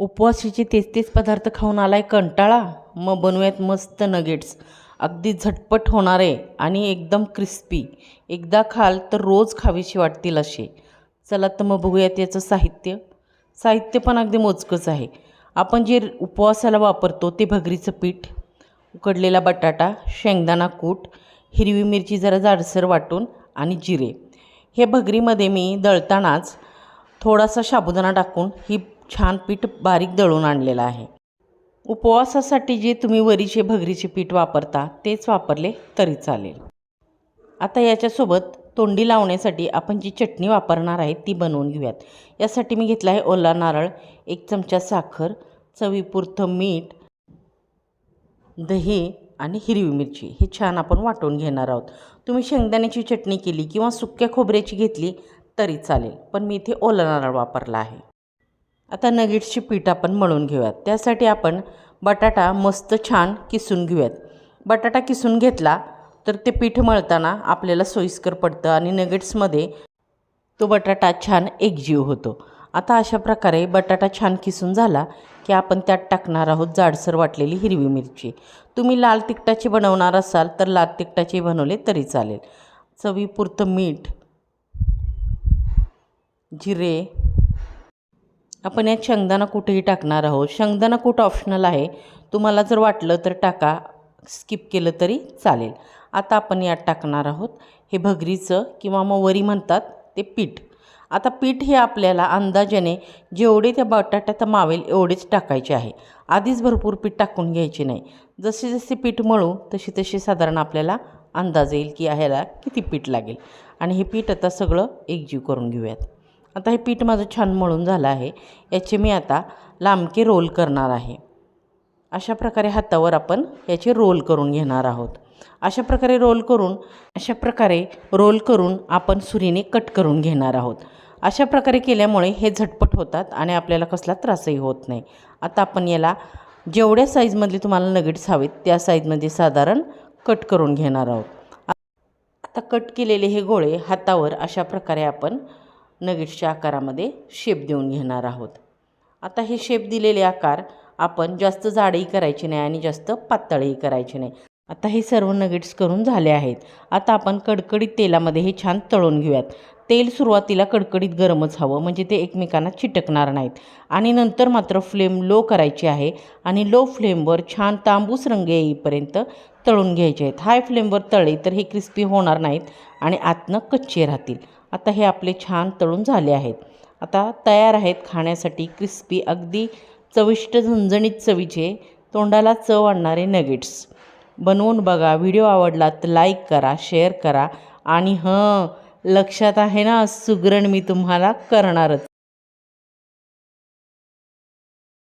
उपवासाचे तेच तेच पदार्थ खाऊन आलाय कंटाळा. मग बनवूयात मस्त नगेट्स अगदी झटपट होणारे आणि एकदम क्रिस्पी एकदा खाल तर रोज खावीशी वाटतील असे. चला तर मग बघूयात याचं साहित्य. साहित्य पण अगदी मोजकंच आहे. आपण जे उपवासाला वापरतो ते भगरीचं पीठ उकडलेला बटाटा शेंगदाणा कूट हिरवी मिरची जरा जाडसर वाटून आणि जिरे. हे भगरीमध्ये मी दळतानाच थोडासा साबुदाणा टाकून ही छान पीठ बारीक दळून आणलेलं आहे. उपवासासाठी जे तुम्ही वरीचे भगरीचे पीठ वापरता तेच वापरले तरी चालेल. आता याच्यासोबत तोंडी लावण्यासाठी आपण जी चटणी वापरणार आहे ती बनवून घेऊयात. यासाठी मी घेतला आहे ओला नारळ एक चमचा साखर चवीपुरतं मीठ दही आणि हिरवी मिरची. हे छान आपण वाटून घेणार आहोत. तुम्ही शेंगदाण्याची चटणी केली किंवा सुक्या खोबऱ्याची घेतली तरी चालेल. पण मी इथे ओला नारळ वापरला आहे. आता नगेट्सची पीठ आपण मळून घेऊयात. त्यासाठी आपण बटाटा मस्त छान किसून घेऊयात. बटाटा किसून घेतला तर ते पीठ मळताना आपल्याला सोयीस्कर पडतं आणि नगेट्समध्ये तो बटाटा छान एकजीव होतो. आता अशा प्रकारे बटाटा छान किसून झाला की आपण त्यात टाकणार आहोत जाडसर वाटलेली हिरवी मिरची. तुम्ही लाल तिखटाची बनवणार असाल तर लाल तिखटाची बनवले तरी चालेल. चवीपुरतं मीठ जिरे आपण यात शेंगदाणा कुठेही टाकणार आहोत. शेंगदाणा कूट ऑप्शनल आहे? तुम्हाला जर वाटलं तर टाका. स्किप केलं तरी चालेल. आता आपण यात टाकणार आहोत. हे भगरीचं किंवा मग वरी म्हणतात ते पीठ. आता पीठ हे आपल्याला अंदाजाने जेवढे त्या बटाट्यात मावेल एवढेच टाकायचे आहे. आधीच भरपूर पीठ टाकून घ्यायचे नाही. जसे जसे पीठ मळू तशी तशी साधारण आपल्याला अंदाज येईल की ह्याला किती पीठ लागेल. आणि हे पीठ आता सगळं एकजीव करून घेऊयात. आता हे पीठ माझं छान मळून झालं आहे. याचे मी आता लांबके रोल करणार आहे. अशा प्रकारे हातावर आपण याचे रोल करून घेणार आहोत. अशा प्रकारे रोल करून अशा प्रकारे रोल करून आपण सुरीने कट करून घेणार आहोत. अशा प्रकारे केल्यामुळे हे झटपट होतात आणि आपल्याला कसला त्रासही होत नाही. आता आपण याला जेवढ्या साईजमधले तुम्हाला नगेट्स हवेत त्या साईजमध्ये साधारण कट करून घेणार आहोत. आता कट केलेले हे गोळे हातावर अशा प्रकारे आपण नगेट्सच्या आकारामध्ये शेप देऊन घेणार आहोत. आता हे शेप दिलेले आकार आपण जास्त जाडही करायचे नाही आणि जास्त पातळही करायचे नाही. आता हे सर्व नगेट्स करून झाले आहेत. आता आपण कडकडीत तेलामध्ये हे छान तळून घेऊयात. तेल सुरुवातीला कडकडीत गरमच हवं म्हणजे ते एकमेकांना चिटकणार नाहीत. आणि नंतर मात्र फ्लेम लो करायची आहे आणि लो फ्लेमवर छान तांबूस रंग येईपर्यंत तळून घ्यायचे आहेत. हाय फ्लेमवर तळले तर हे क्रिस्पी होणार नाहीत आणि आतनं कच्चे राहतील. आता हे आपले छान तळून झाले आहेत. आता तयार आहेत खाण्यासाठी क्रिस्पी अगदी चविष्ट झणझणीत चवीचे तोंडाला चव आणणारे नगेट्स बनवून बघा व्हिडिओ आवडला तर लाईक करा शेअर करा आणि हं लक्षात आहे ना सुगरण मी तुम्हाला करणारच.